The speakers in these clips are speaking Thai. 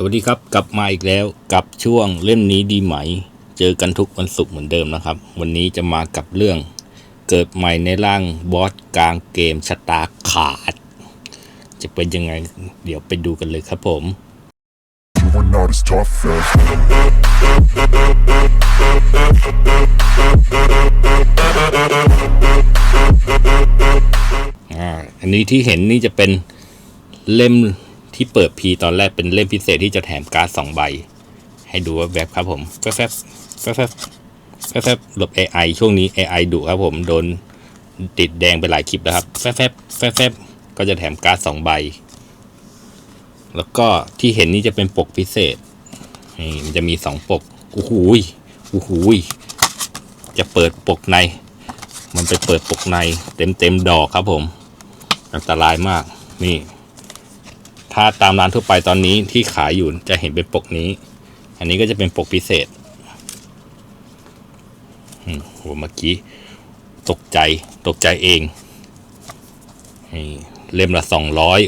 สวัสดีครับ กลับมาอีกแล้วกับช่วงเล่มนี้ดีไหม เจอกันทุกวันศุกร์เหมือนเดิมนะครับ วันนี้จะมากับเรื่องเกิดใหม่ในร่างบอสกลางเกมชะตาขาด จะเป็นยังไงเดี๋ยวไปดูกันเลยครับผม อันนี้ที่เห็นนี่จะเป็นเล่ม ที่เปิดพีตอนแรกเป็นเล่มพิเศษที่จะแถมการ์ดสองใบ ให้ดูว่าแบบครับผมแฟบแฟบแฟบแฟบแฟบแฟบหลบ AI ช่วงนี้ AI ดุครับผมโดนติดแดงไปหลายคลิปแล้วครับแฟบแฟบแฟบแฟบก็จะแถมการ์ดสองใบ แล้วก็ที่เห็นนี่จะเป็นปกพิเศษนี่มันจะมีสองปกโอ้โหยโอ้โหยจะเปิดปกใน มันไปเปิดปกในเต็มเต็มดอกครับผม อันตรายมากนี่ ถ้าตามร้านทั่วไปตอนนี้ที่ขายอยู่จะเห็นเป็นปกนี้ อันนี้ก็จะเป็นปกพิเศษอืมโหเมื่อกี้ตกใจตกใจเองเล่มละสองร้อย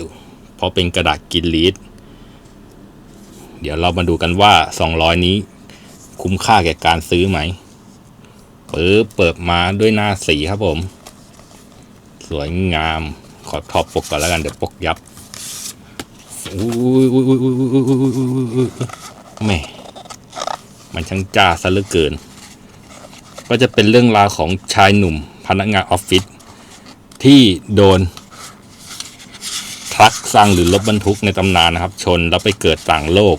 เพราะเป็นกระดาษกินลีดเดี๋ยวเรามาดูกันว่าสองร้อยนี้ คุ้มค่าแก่การซื้อไหมเปิดเปิดมาด้วยหน้าสีครับผม สวยงามขอทอปปกก่อนแล้วกันเดี๋ยวปกยับ อุ้ยอุ้ยอุ้ยอุ้ยอุ้ยอุ้ยอุ้ยอุ้ยแม่มันช่างจ้าซะเหลือเกิน ก็จะเป็นเรื่องราวของชายหนุ่มพนักงานออฟฟิศที่โดนทรัคสั่งหรือรถบรรทุกในตำนานนะครับ ชนแล้วไปเกิดต่างโลก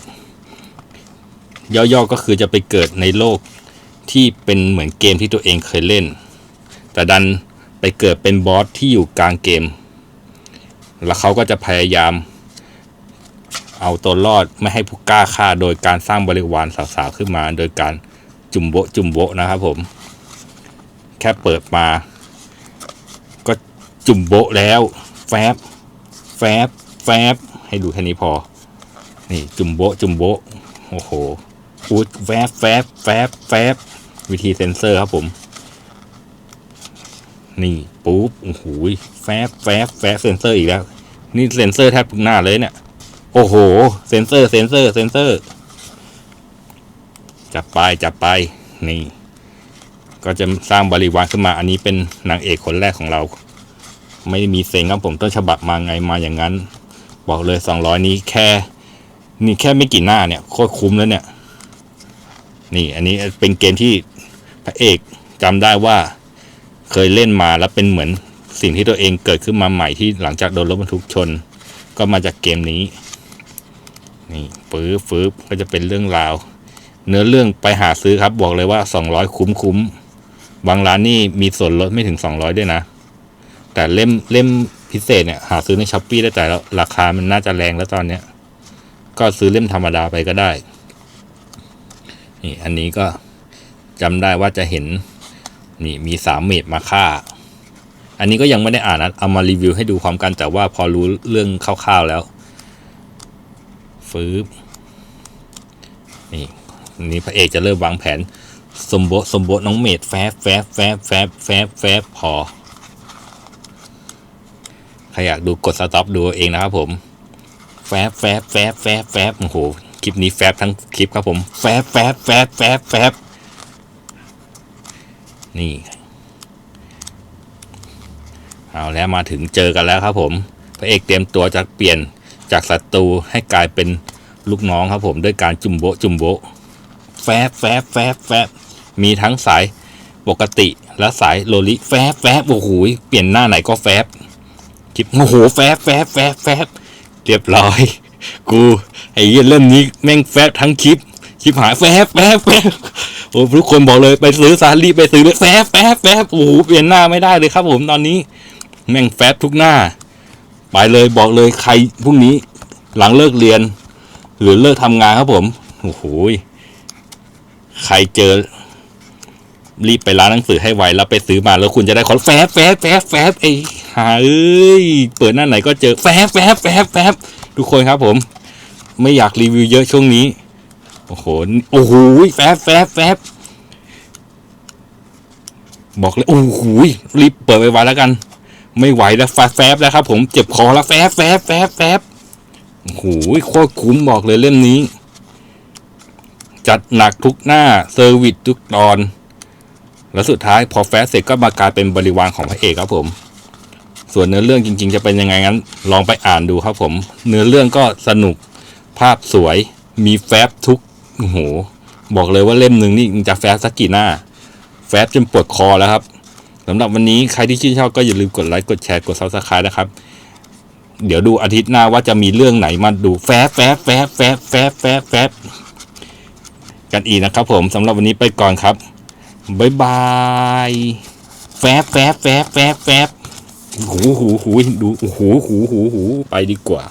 ย่อๆก็คือจะไปเกิดในโลกที่เป็นเหมือนเกมที่ตัวเองเคยเล่น แต่ดันไปเกิดเป็นบอสที่อยู่กลางเกม แล้วเขาก็จะพยายาม เอาตัวรอดไม่ให้ผู้กล้าฆ่าโดยการสร้างบริวารสาวๆขึ้นมา โดยการจุ่มโบจุ่มโบนะครับผม แค่เปิดมา ก็จุ่มโบแล้ว แฟบ แฟบ แฟบ ให้ดูแค่นี้พอ นี่จุ่มโบจุ่มโบโอ้โหพูดแฟบแฟบแฟบแฟบวิธีเซ็นเซอร์ครับผม นี่ปุ๊บโอ้โหแฟบแฟบแฟบเซ็นเซอร์อีกแล้ว นี่เซ็นเซอร์แทบทุกหน้าเลยเนี่ย โอ้โห เซนเซอร์ เซนเซอร์ เซนเซอร์ จับไป จับไป นี่ ก็จะสร้างบริวารขึ้นมา อันนี้เป็นนางเอกคนแรกของเรา ไม่มีเซ็งครับผมต้นฉบับมาไงมาอย่างนั้น บอกเลยสองร้อยนี้แค่ นี่แค่ไม่กี่หน้าเนี่ยโคตรคุ้มแล้วเนี่ย นี่ อันนี้เป็นเกมที่พระเอกจำได้ว่าเคยเล่นมาแล้วเป็นเหมือนสิ่งที่ตัวเองเกิดขึ้นมาใหม่ที่หลังจากโดนรถบรรทุกชน ก็มาจากเกมนี้ นี่ฟื้บฟื้บก็จะเป็นเรื่องราว เนื้อเรื่องไปหาซื้อครับ บอกเลยว่า 200 คุ้มคุ้มบางร้านนี่มีส่วนลดไม่ถึง 200 ด้วยนะ แต่เล่มเล่มพิเศษเนี่ย หาซื้อในช้อปปี้ได้แต่แล้วราคามันน่าจะแรงแล้วตอนเนี้ย ก็ซื้อเล่มธรรมดาไปก็ได้ นี่อันนี้ก็จำได้ว่าจะเห็น นี่มีสามเมตรมาฆ่า อันนี้ก็ยังไม่ได้อ่านนะเอามารีวิวให้ดูความกันแต่ว่าพอรู้เรื่องคร่าวๆแล้ว ฟืบนี่นี่พระเอกจะเริ่มวางแผน สมบสมบน้องเมดแฟบแฟบแฟบแฟบแฟบแฟบพอใครอยากดูกดสต็อปดูเอาเองนะครับผม แฟบแฟบแฟบแฟบแฟบโอ้โหคลิปนี้แฟบทั้งคลิปครับผมแฟบแฟบแฟบแฟบแฟบนี่เอาแล้วมาถึงเจอกันแล้วครับผม พระเอกเตรียมตัวจะเปลี่ยน จากศัตรูให้กลายเป็นลูกน้องครับผมด้วยการจุ่มโบจุ่มโบแฟบแฟบแฟบแฟบมีทั้งสายปกติและสายโลลิแฟบแฟบโอ้โหเปลี่ยนหน้าไหนก็แฟบคลิปโอ้โหแฟบแฟบแฟบแฟบเรียบร้อย กูไอ้เหี้ยเล่มนี้แม่งแฟบทั้งคลิปคลิปหายแฟบแฟบแฟบโอ้ทุกคนบอกเลยไปซื้อซารีไปซื้อเลยแฟบแฟบแฟบโอ้โหเปลี่ยนหน้าไม่ได้เลยครับผมตอนนี้ แม่งแฟบทุกหน้า ไปเลยบอกเลยใครพรุ่งนี้หลังเลิกเรียน หรือเลิกทำงานครับผมโอ้โหใครเจอ รีบไปร้านหนังสือให้ไวแล้วไปซื้อมาแล้วคุณจะได้คอนแฟบแฟบแฟบแฟบไอ้หาเอ้ยเปิดหน้าไหนก็เจอแฟบแฟบแฟบแฟบทุกคนครับผม ไม่อยากรีวิวเยอะช่วงนี้ โอ้โหโอ้โหแฟบแฟบแฟบบอกเลยโอ้โหรีบเปิดไปไวแล้วกัน ไม่ไหวแล้วแฟบแฟบแล้วครับ ผมเจ็บคอแล้วแฟบแฟบแฟบแฟบโอ้โหโคตรคุ้มบอกเลยเล่มนี้ จัดหนักทุกหน้าเซอร์วิสทุกตอน แล้วสุดท้ายพอแฟสเสร็จก็มากลายเป็นบริวารของพระเอกครับผม ส่วนเนื้อเรื่องจริง ๆ จะเป็นยังไงงั้น ลองไปอ่านดูครับผม เนื้อเรื่องก็สนุกภาพสวยมีแฟบทุกโอ้โหบอกเลยว่าเล่มหนึ่งนี่จะแฟบสักกี่หน้า แฟบจนปวดคอแล้วครับ สำหรับวันนี้ใครที่ชื่นชอบก็อย่าลืมกดไลค์กดแชร์กดซับสไครต์นะครับ เดี๋ยวดูอาทิตย์หน้าว่าจะมีเรื่องไหนมาดูแฟบแฟบแฟบแฟบแฟบแฟบแฟบกันอีกนะครับผมสำหรับวันนี้ไปก่อนครับบ๊ายบายแฟบแฟบแฟบแฟบแฟบหูหูหูดูหูหูหูหูหูไปดีกว่า